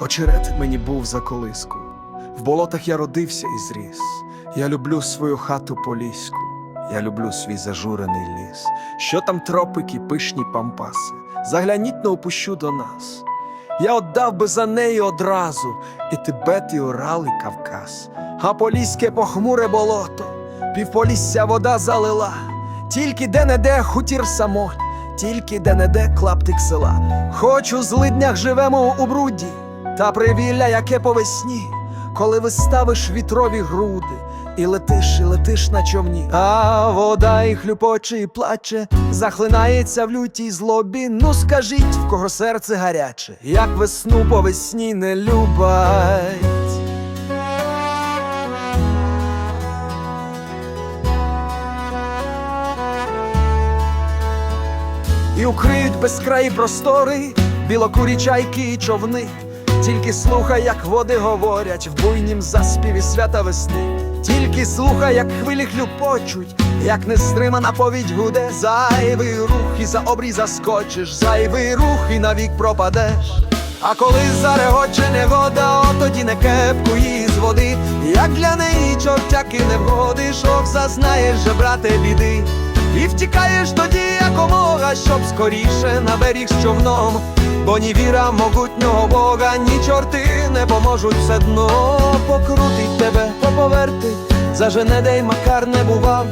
Очерет мені був за колиску. В болотах я родився і зріс. Я люблю свою хату поліську. Я люблю свій зажурений ліс. Що там тропики, пишні пампаси. Загляніть не опущу до нас. Я отдав би за неї одразу і Тибет, і Урал, і Кавказ. А поліське похмуре болото, півполісся вода залила. Тільки де-не-де хутір самоль, тільки де-не-де клаптик села. Хоч у злиднях живемо у бруді, та привілля, яке по весні, коли виставиш вітрові груди, і летиш, і летиш на човні. А вода і хлюпоче, і плаче, захлинається в лютій злобі. Ну скажіть, в кого серце гаряче, як весну по весні не любать. І укриють безкраї простори, білокурі чайки і човни. Тільки слухай, як води говорять в буйнім заспіві свята весни. Тільки слухай, як хвилі хлюпочуть, як нестримана повідь гуде. Зайвий рух і за обрій заскочиш, зайвий рух і навік пропадеш. А коли зарегоче негода, от тоді не кепку її з води. Як для неї чортяки не вгодиш, ох, зазнаєш же, брате, біди. І втікаєш тоді якомога, щоб скоріше на берег з човном. Бо ні віра могутнього Бога, ні чорти не поможуть все дно покрутить тебе, поповерти, зажене де макар не бував,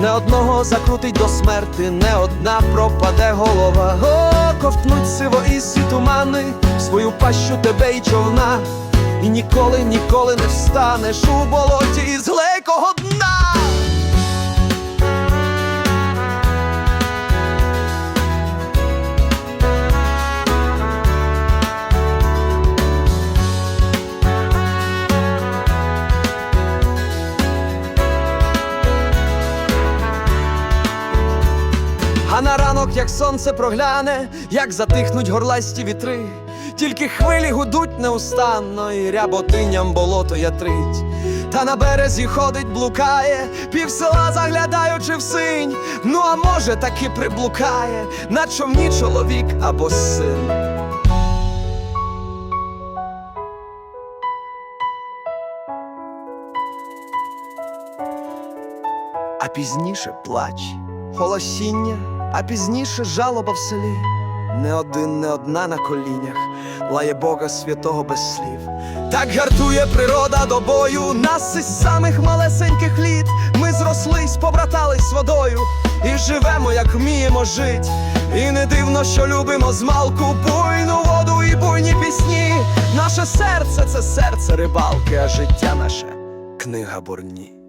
не одного закрутить до смерти, не одна пропаде голова. О, ковтнуть сиво і сі тумани, в свою пащу тебе й човна, і ніколи, ніколи не встанеш у болоті із глейкого дна. А на ранок, як сонце прогляне, як затихнуть горласті вітри, тільки хвилі гудуть неустанно, і ряботиням болото ятрить. Та на березі ходить, блукає, пів села заглядаючи в синь. Ну а може таки приблукає на човні чоловік або син. А пізніше плач, голосіння, а пізніше жалоба в селі. Не один, не одна на колінях, лає Бога святого без слів. Так гартує природа до бою, нас із самих малесеньких літ. Ми зрослись, побратались водою і живемо, як вміємо жить. І не дивно, що любимо змалку, буйну воду і буйні пісні. Наше серце це серце рибалки, а життя наше книга бурні.